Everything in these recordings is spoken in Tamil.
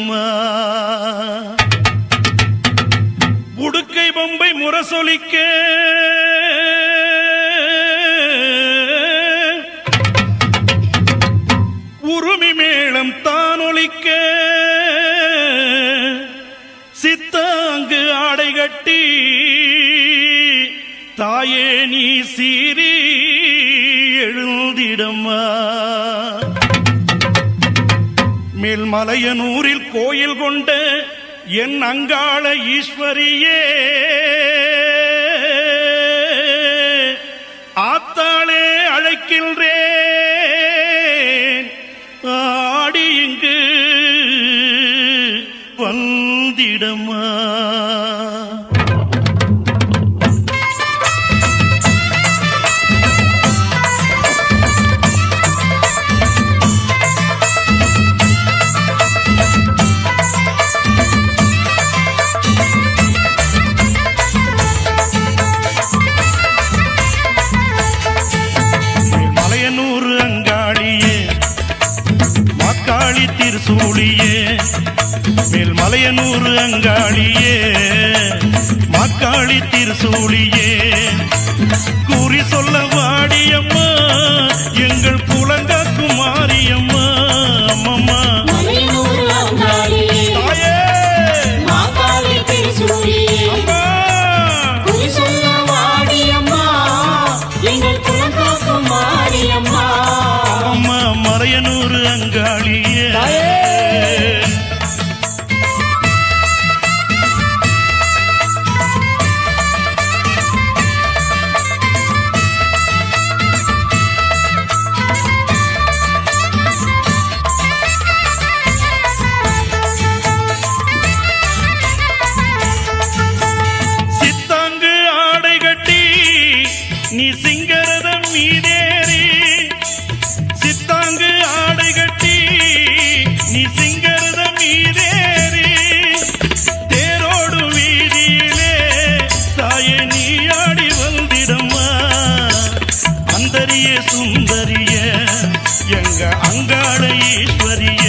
வந்திடம்மா உடுக்கை பொம்பை முரசொலிக்க. உருமி மேளம் தானொலிக்க. சித்தாங்கு ஆடை கட்டி. தாயே நீ சீரி எழுந்திடம்மா. மேல்மலையனூரில் கோயில் கொண்ட என் அங்காள ஈஸ்வரியே. ஆத்தாளே அழைக்கின்றேன். ஆடி இங்கு வந்திடமா. மலையனூர் அங்காளியே மாக்காளி திருசூழியே அங்காள ஈஸ்வரியே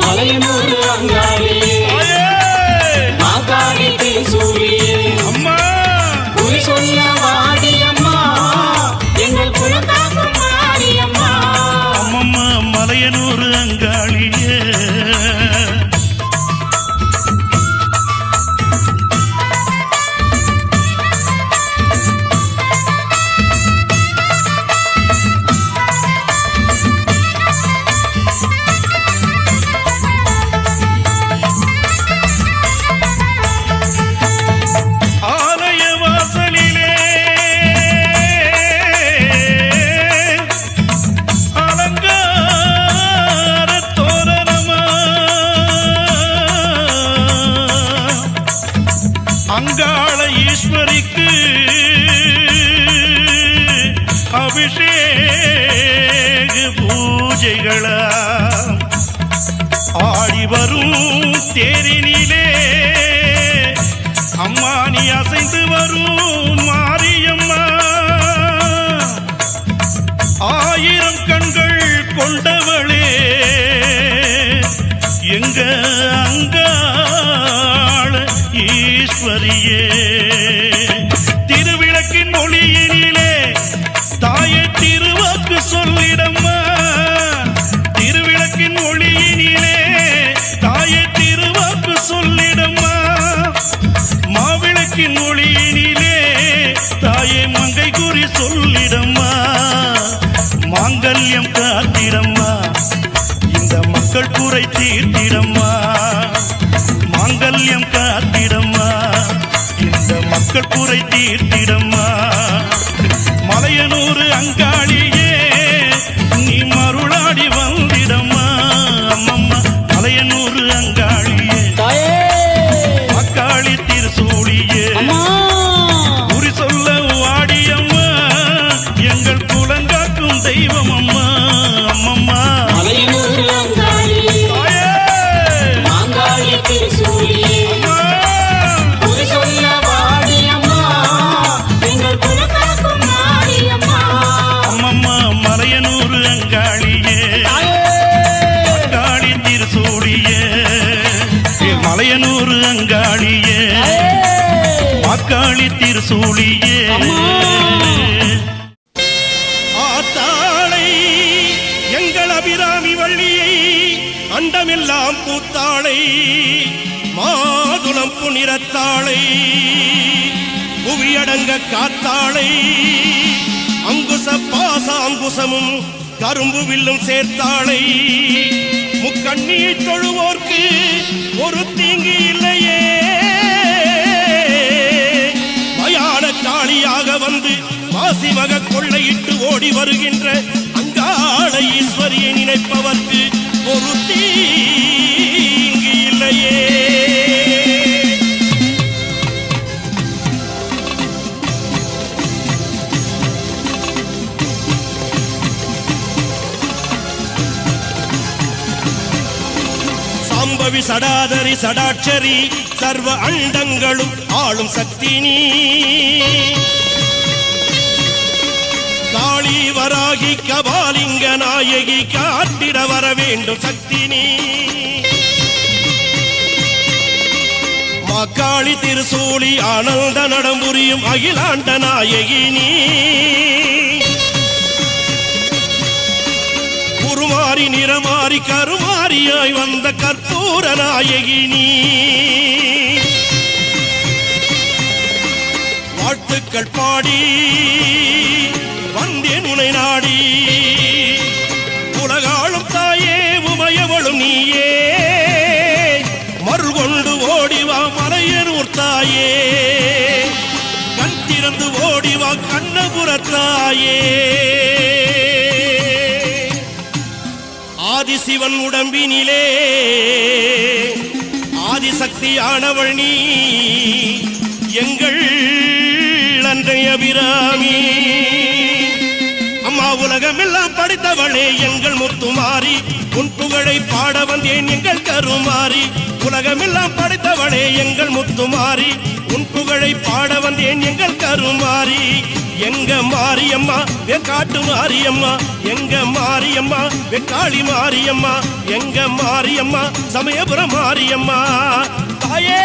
மலையனூர் அங்காளியே, அபிஷேக ஆடி வரும் தேரினிலே. அம்மானி அசைந்து வரும் மாரியம்மா. ஆயிரம் கண்கள் கொண்டவளே எங்க அங்காள ஈஸ்வரியே. திருவிளக்கின் மொழியினிலே தாயை திருவாக்கு சொல்லிடம் குறை தீர்த்திடம்மா. மாங்கல்யம் காத்திடம்மா. இந்த மக்கள் குறை தீர்த்திடம்மா. மலையனூர் சூழியே. ஆத்தாளை எங்கள் அபிராமி வள்ளியை அண்டமெல்லாம் பூத்தாளை மாதுளம் புனிரத்தாளை புவியடங்க காத்தாளை அங்குச பாச அங்குசமும் கரும்பு வில்லும் சேர்த்தாளை. முக்கண்ணியை தொழுவோர்க்கு ஒரு தீங்கு இல்லையே. காளியாக வந்து மாசிமக கொள்ளையிட்டு ஓடி வருகின்ற அங்காள ஈஸ்வரியை நினைப்பவர்க்கு ஒரு தீ சாம்பவி சடாதரி சடாட்சரி சர்வ அண்டங்களும் ஆளும் சக்தி நீ. காளி வராகி கபாலிங்க நாயகி காட்டிட வர வேண்டும் சக்தி நீ. மாக்காளி திருசூழி ஆனந்த நடம்புரியும் அகிலாண்ட நாயகி நீ. உருமாறி நிறமாறி கருமாறியாய் வந்த கற்பூர நாயகினி வாழ்த்துக்கள் பாடி வந்தேன் உனை நாடி. உலகாளும் தாயே உமையவளும் நீயே. மறுகொண்டு ஓடிவா மலையனூர் தாயே. கண் திறந்து ஓடிவா கண்ணபுரத்தாயே ஆதிசிவன் உடம்பினிலே. ஆதிசக்தியானவள் நீ எங்கள் அன்றைய அபிராமி. அம்மா உலகமெல்லாம் படித்தவளே எங்கள் முத்துமாறி உன் புகழை பாட வந்தேன் எங்கள் கருமாறி உலகமெல்லாம் படித்தவளே எங்கள் முத்துமாறி உன் புகழை பாட வந்தேன் எங்கள் கருமாறி எங்க மாரியம்மா? காட்டு மாரியம்மா. எங்க மாரியம்மா? வெக்காளி மாரியம்மா. எங்க மாரியம்மா? சமயபுரம் மாரியம்மா. தாயே!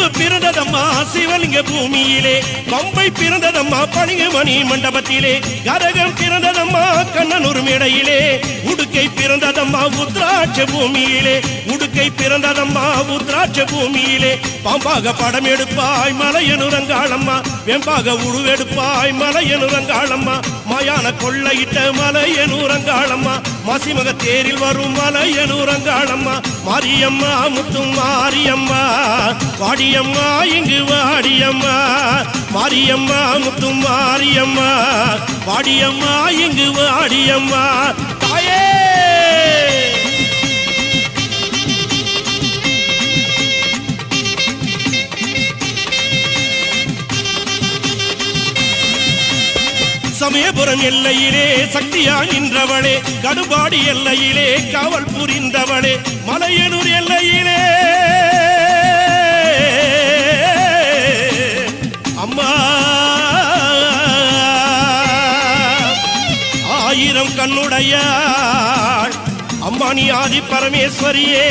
சிலம்பு பிறந்ததம்மா சிவலிங்க பூமியிலே. கொம்பை பிறந்ததம்மா பளிங்கு மணி மண்டபத்திலே. கரகம் பிறந்ததம்மா கண்ணனூர் மேடையிலே. உடுக்கை பிறந்ததம்மா உத்ராட்ச பூமியிலே. உடுக்கை பிறந்ததம்மா உத்ராட்ச பூமியிலே. பாம்பாக படம் எடுப்பாய் மலையனுரங்காளம்மா. வெம்பாக உருவெடுப்பாய் மலையனுரங்காளம்மா. மாயான கொள்ளையிட்ட மலையனூரங்காளம்மா. மசிமக தேரில் வரும் மலையனூரங்காளம்மா. மாரியம்மா முத்தும் மாரியம்மா. வாடியம்மா இங்கு வாடியம்மா. மாரியம்மா முத்தும் மாரியம்மா. வாடியம்மா இங்கு வாடியம்மா. தாயே! சமயபுரம் எல்லையிலே சக்தியா நின்றவளே கடுபாடி எல்லையிலே காவல் புரிந்தவளே மலையனூர் எல்லையிலே. அம்மா! ஆயிரம் கண்ணுடையாள் அம்மானி ஆதி பரமேஸ்வரியே.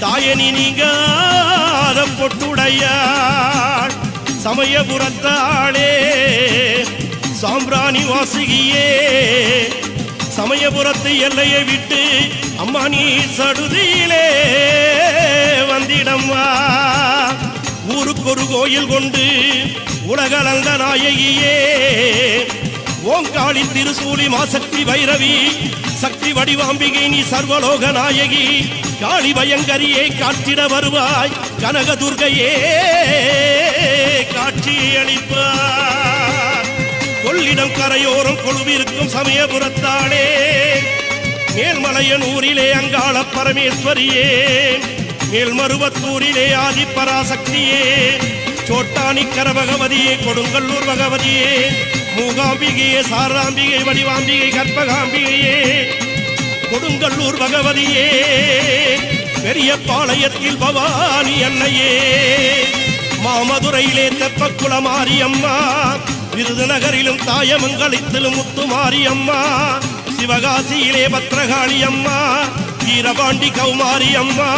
தாயனி நீங்காத பொட்டுடையா சமயபுரத்தாளே சாம்பிராணி வாசுகியே சமயபுரத்து எல்லையை விட்டு அம்மா நீ சடுதியிலே வந்திடம்மா ஊருக்கு ஒரு கோயில் கொண்டு உலகளந்த நாயகியே ஓங்காளி திருசூலி மாசக்தி பைரவி சக்தி வடிவாம்பிகை நீ சர்வலோக நாயகி. காளி பயங்கரியே காட்டிட வருவாய். கனகதுர்கையே காட்சியளிப்பார் கொள்ளிடம் கரையோரம் கொழுவிருக்கும் சமயபுரத்தாளே மேல்மலையன் ஊரிலே அங்காள பரமேஸ்வரியே. மேல்மருவத்தூரிலே ஆதிப்பராசக்தியே சோட்டானிக்கர பகவதியே கொடுங்கல்லூர் பகவதியே. மூகாம்பிகையே சாராம்பிகை வடிவாம்பிகை கற்பகாம்பிகையே. கொடுங்கல்லூர் பகவதியே. பெரிய பாளையத்தில் பவானி அன்னையே. மாமதுரையிலே தெப்பக்குள மாரியம்மா. விருதுநகரிலும் தாயமங்கலத்திலும் முத்து மாரியம்மா சிவகாசியிலே பத்ரகாளி அம்மா வீரபாண்டி கௌமாரி அம்மா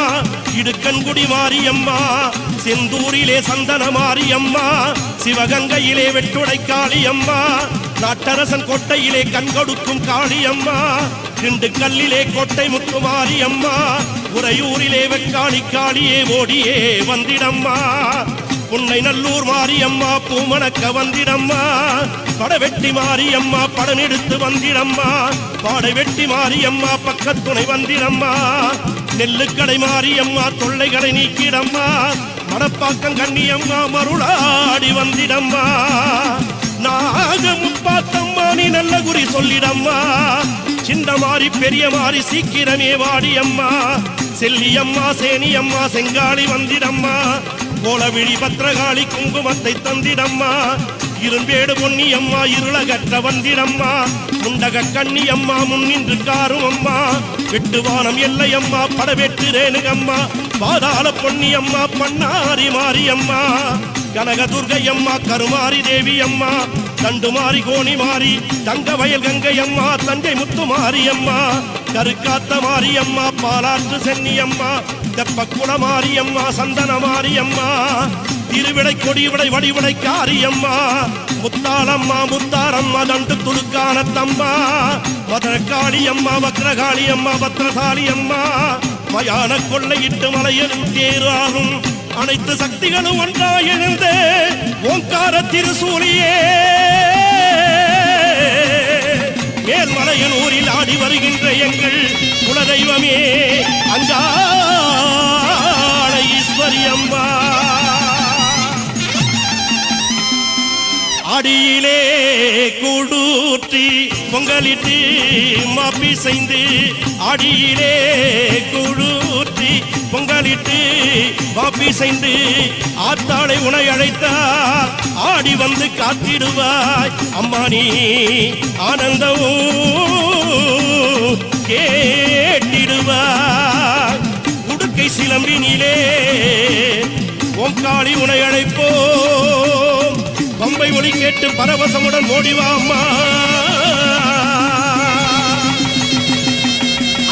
இடுக்கன்குடி மாரியம்மா. செந்தூரிலே சந்தன மாரியம்மா. சிவகங்கையிலே வெட்டுடை காளியம்மா நாட்டரசன் கோட்டையிலே கண்கொடுக்கும் காளியம்மா. திண்டுக்கல்லிலே கோட்டை முத்துமாரி அம்மா உறையூரிலே வெக்காணி காளியே ஓடியே வந்திடம்மா. உன்னை நல்லூர் மாரியம்மா பூமணக்க வந்திடம்மா. படவெட்டி மாரியம்மா படம் எடுத்து வந்திடம்மா. பாடை வெட்டி மாரியம்மா பக்கத்துணை வந்திடம்மா. நெல்லுக்கடை மாரியம்மா தொல்லைகளை நீக்கிடம்மா. மடப்பாக்கம் கண்ணியம்மா மருளாடி வந்திடம்மா. நாகமும் பார்த்தம்மா நீ நல்ல குறி சொல்லிடம்மா. சின்ன மாறி பெரிய மாறி சீக்கிரமே வாடி அம்மா செல்லியம்மா சேனியம்மா செங்காளி வந்திடம்மா. கோலவிழி பத்திரகாளி குங்குமத்தை தந்திடம்மா. இரும்பேடு பொன்னியம்மா இருளகற்ற வந்திடம்மா. முண்டக கண்ணியம்மா முன்னின்று காரும் அம்மா வெட்டுவானம் எல்லையம்மா படவெட்டு ரேணுகம்மா. பாதாள பொன்னியம்மா பண்ணாரி மாரியம்மா. கனக துர்கையம்மா கருமாரி தேவி அம்மா தண்டுமாரி கோணி மாறி தங்க வயல் கங்கை அம்மா தஞ்சை முத்துமாரி அம்மா கருக்காத்த மாரி அம்மா பாலாற்று சென்னி சென்னியம்மா தெப்பக்குள மாரியம்மா சந்தன மாரி அம்மா திருவிடை கொடிவிடை வடிவிடை காரியம்மா முத்தாளம்மா முத்தாரம்மா தண்டு துடுக்கான தம்மா மதுரக்காளி அம்மா வக்ரகாளி அம்மா பத்ரசாலி அம்மா மயான கொள்ளையிட்டு மலையில் தேராகும் அனைத்து சக்திகளும் ஒன்றாக எழுந்து ஓங்கார திருசூலியே மேல்மலையனூரில் ஆடி வருகின்ற எங்கள் குலதெய்வமே அங்காள ஈஸ்வரி அம்மா அடியிலே கூடூற்றி பொங்கலிட்டு மாப்பி செய்து அடியிலே கூடூற்றி பொங்கலிட்டு மாப்பி இசைந்து ஆத்தாளை உனை அழைத்தார் ஆடி வந்து காத்திடுவாய். அம்மா நீ ஆனந்தம் கேட்டிடுவாய். உடுக்கை சிலம்பினிலே ஓங்காளி உனை அழைப்போம் பம்பை ஒளி கேட்டு பரவசமுடன் ஓடிவா அம்மா.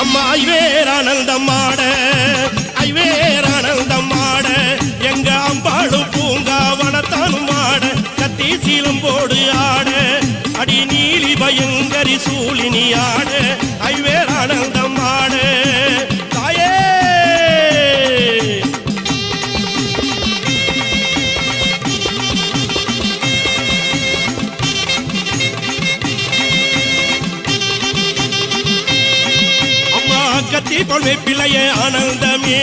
அம்மா ஐவேரானந்தம் ஆனந்தம் ஆட பயங்கரி சூழினி ஆடு ஐவேர் ஆனந்தம் ஆடு தாயே! அம்மா கத்தி பொழுது பிள்ளைய ஆனந்தமே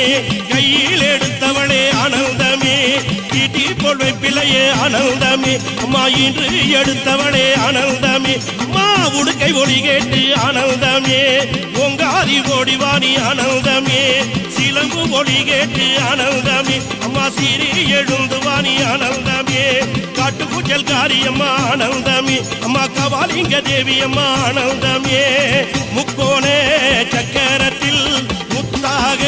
தீர்ப்பொழுவை பிள்ளையே அனந்தமி அம்மா இன்று எடுத்தவனே அனந்தமி அம்மா உடுக்கை ஒளி கேட்டு அனந்தமே பொங்காரி ஓடிவாணி அனந்தமே சிலம்பு ஒளி கேட்டு அனந்தமே அம்மா சீரி எழுந்துவாணி அனந்தமே காட்டு காரியம்மா அனந்தமே அம்மா கபாலிங்க தேவி அம்மா அனந்தமே முக்கோணே சக்கரத்தில் முத்தாக